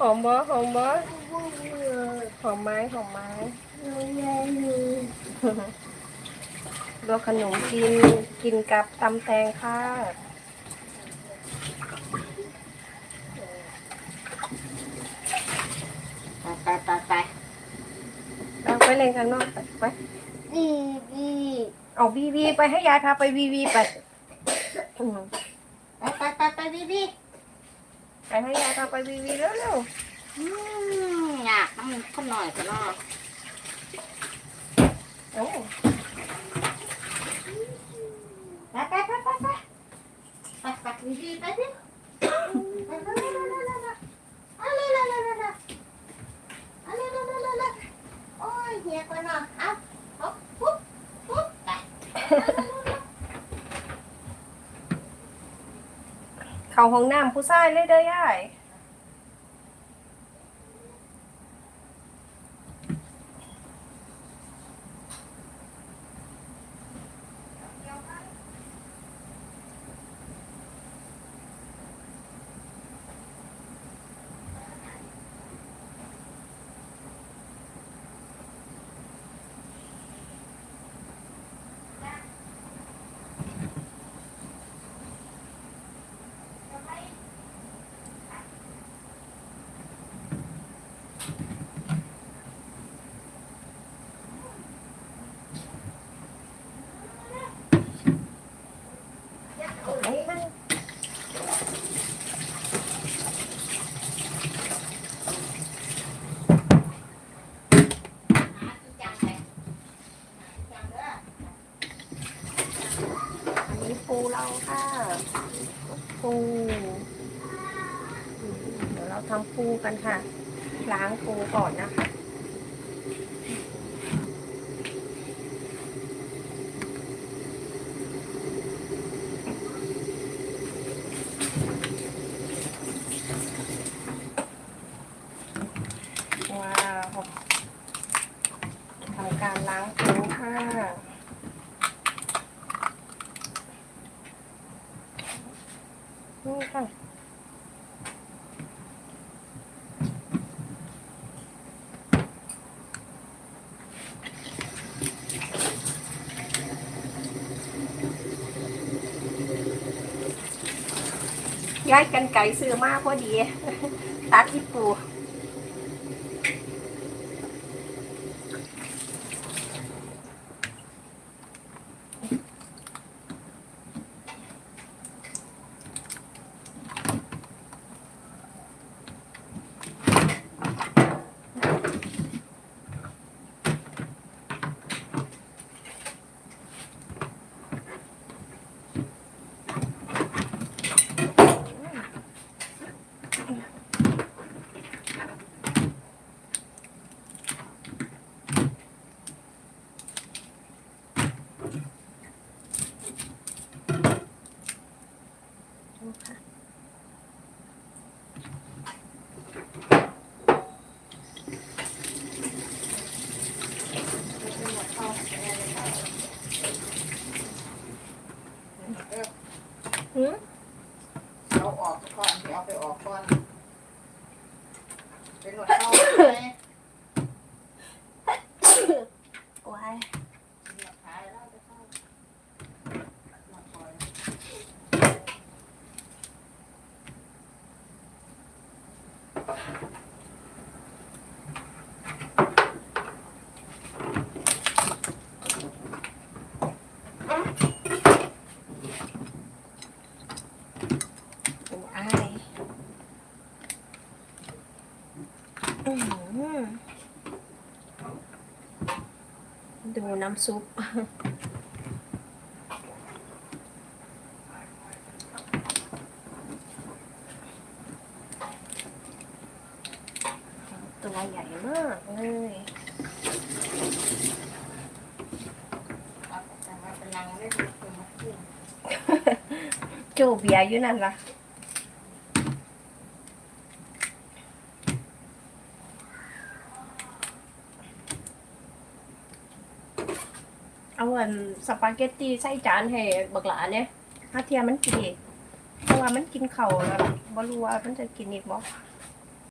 หอมบ่หอมบ่หอมไหม้หอมไหม้ลวกขนมกินกินกับตำแตงค่ะไปไปไปเอาไปเล่นข้างนอกไปไปดีดีเอาวีวีไปให้ยายพาไปวีวีไปอืมไปไปไปไปบีบี ไปให้ยายพาไปวีวีเร็วอืมอยากน้ำข้นหน่อยก็นอๆโอ้ไปไปไปไปไปไปไปบีบีไปดิไปไปไปไปไปไปอะไรอะไรอะไรอะไรอะไรอะไรโอ้ยเฮียก่อนเนาะเอาปุ๊บปุ๊บปุ๊บไป เข้าห้องน้ำผู้ชายเลยเด้อยาย อันนี้ปู เราค่ะปูเดี๋ยวเราทำปูกันค่ะ ล้างปูก่อนนะคะว้าวทำการล้างปูค่ะ นี่ค่ะย้ายกันไก่ซื้อมาพอดี ตัดที่ปู หืมเอาออกก่อนเอาไปออกก่อนเป็นหนวดเข้าเลย ไว้ หนวดขายแล้วจะเข้าหนวดคอย เป็นไอายอื้อหือ ดูน้ำซุป ตัวใหญ่มากเลยเอาแต่ว่าเป็นนางเล่นเป็นมาขึ้นโจเบียร์อยู่นั่นล่ะ เอาอันสปาเกตตีใส่จานให้บักหลาเนี่ยฮาเทียมมันกินอีกเพราะว่ามันกินเข่าแล้วบ่รู้ว่ามันจะกินอีกบ่